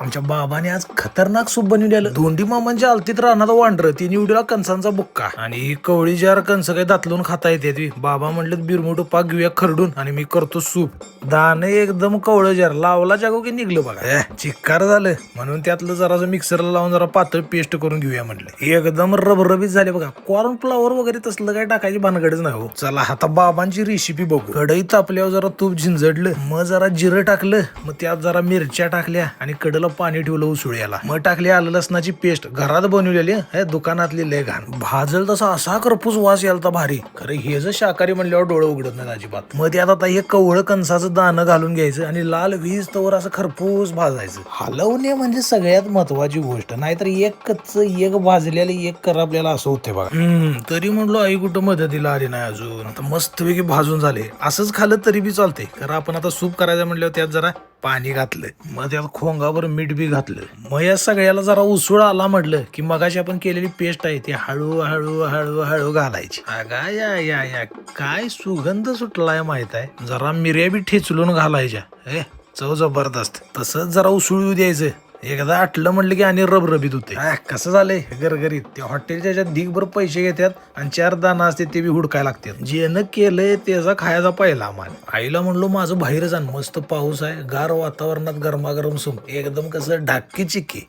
आमच्या बाबाने आज खतरनाक सूप बनवलेलं. दोंडी मामांच्या आलतीत राहणार वांडर तिने उडला कणसांचा बुक्का. आणि ही कवळी जार कणस काही दातलून खाता येते ती. बाबा म्हणलं बिरमुटू पाक घेऊया खरडून आणि मी करतो सूप. दाणे एकदम कवळं जार लावला जागो की निघलं बघा. चिक्कार झालं. म्हणून त्यातलं जरा मिक्सरला लावून जरा पातळ पेस्ट करून घेऊया म्हटलं. एकदम रबरबीत झाले बघा. कॉर्न फ्लावर वगैरे तसलं काय टाकायची भानगडच नाही हो. चला आता बाबांची रेसिपी बघू. कढई तापल्यावर जरा तूप झिंजडलं. मग जरा जिरं टाकलं. मग त्यात जरा मिरच्या टाकल्या आणि कडला पाणी ठेवलं उसळ्याला. मग टाकली आलं लसणाची पेस्ट. घरात बनवलेली हे दुकानातली लय घाण. भाजल तसा असा करपूस वास यालता भारी. खरं हे जर शाकाहारी म्हणल्यावर डोळं उघडत नाही अजिबात. मग त्यात आता हे कवळं कणसाचं दाणं घालून घ्यायचं आणि लाल वीज तवर असं खरपूस भाजायचं. हलवणे म्हणजे सगळ्यात महत्वाची गोष्ट. नाहीतर एक कच्च एक भाजलेलं एक कर आपल्याला असं होते बघा. तरी म्हणलो आई कुठं मदतीला आली नाही अजून. आता मस्तपैकी भाजून झाले. असंच खाल्लं तरी बी चालते कारण आपण आता सूप करायचं म्हटल्यावर त्यात जरा पाणी घातलं मग त्यात खोंगावर मीठ बी घातलं. मग या सगळ्याला जरा उसळ आला म्हटलं की मगाशी आपण केलेली पेस्ट आहे ती हळू हळू हळू हळू घालायची. अगा या या या. काय सुगंध सुटलाय माहीत आहे? जरा मिऱ्या बी ठेचलून घालायच्या. ए चव जबरदस्त. तसंच जरा उसळू द्यायचं. एकदा आटलं म्हटलं की आणि रबरबीत होते कसं झालंय? गरगरीत त्या हॉटेलच्या ह्याच्यात ढीगभर पैसे घेतात आणि चार दाना असते ते बी हुडकाय लागतात जेनं केलंय त्याचा खायचा पहिला मान आईला म्हणलो माझं बाहेर जाण मस्त पाऊस आहे. गार वातावरणात गरमागरम सूप एकदम कसं ढाक्की चिक्की.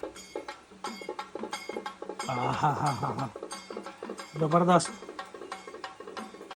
जबरदस्त.